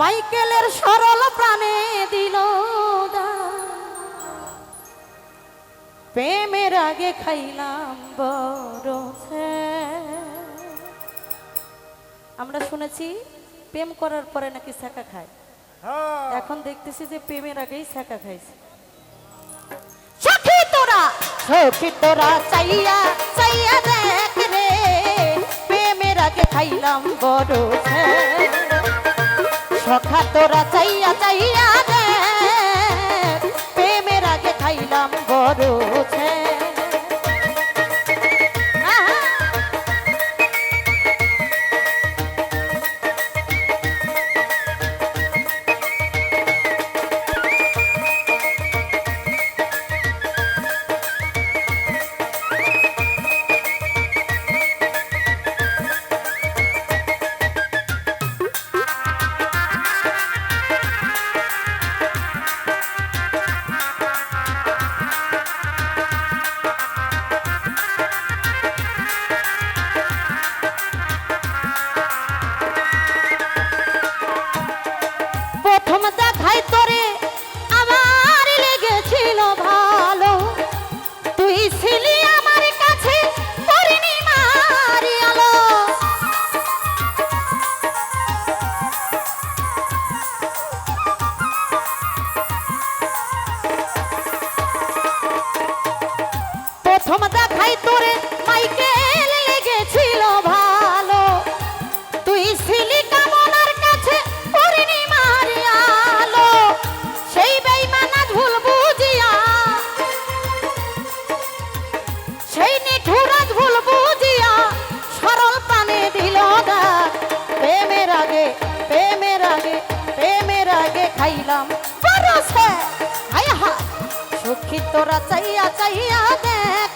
মাইকেলের সরল প্রাণে দিল প্রেমের আগে খাইলাম বড় আমরা শুনেছি প্রেম করার পরে নাকি শাখা খায়। এখন দেখতেছি যে প্রেমের আগেই শাখা খাইছে। সখী তোরা সখী তোরা চাইয়া চাইয়া দেখ রে প্রেমের আগে খাইলাম বড়। সখা তোরা চাইয়া চাইয়া পরশে হায় হায় সখী তোরা চাইয়া চাইয়া দেখ।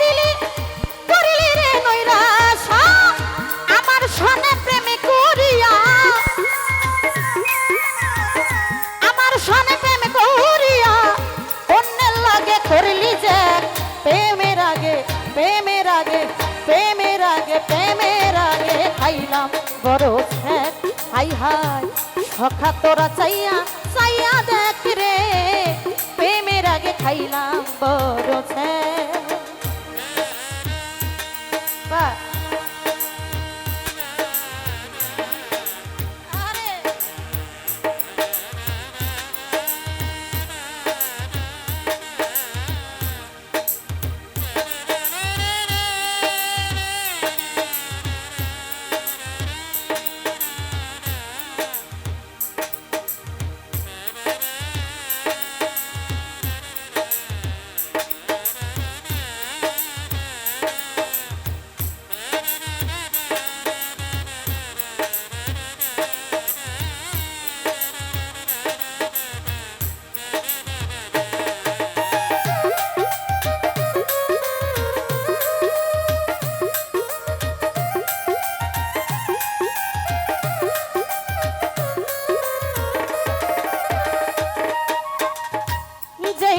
করলি যে প্রেমের আগে প্রেমের আগে প্রেমের আগে প্রেমের আগে খাইলাম বড় ছ্যাক হাই হাই সখা তোরা চাইয়া চাইয়া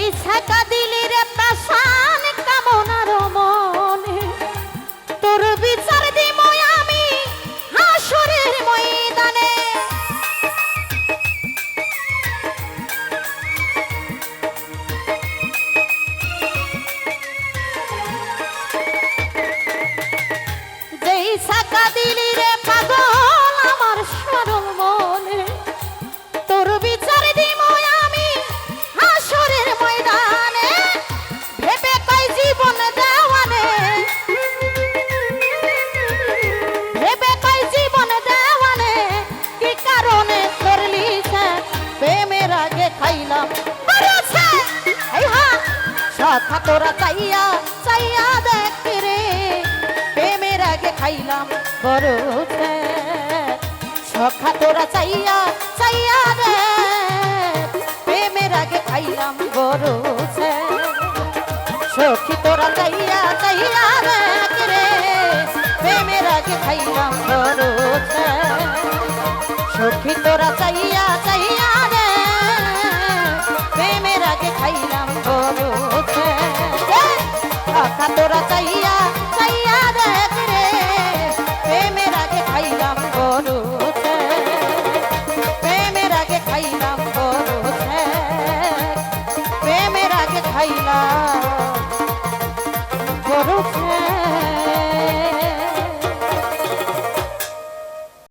এই ছাকা দিলি রে প্রাসান কামনার মনে? তোর বিচার দিব আমি হাসরের ময়দানে। যেই দিলি রে পাগল আমার সরল মন কথা তোরা চাইয়া চাইয়া দেখ রে। প্রেমের আগে খাইলাম বড় সখা তোরা চাইয়া চাইয়া দেখ। প্রেমের আগে খাইলাম বড় সখী তোরা চাইয়া চাইয়া দেখ রে। প্রেমের আগে খাইলাম বড় সখী তোরা চাইয়া চাইয়া রে প্রেমের আগে খাইলাম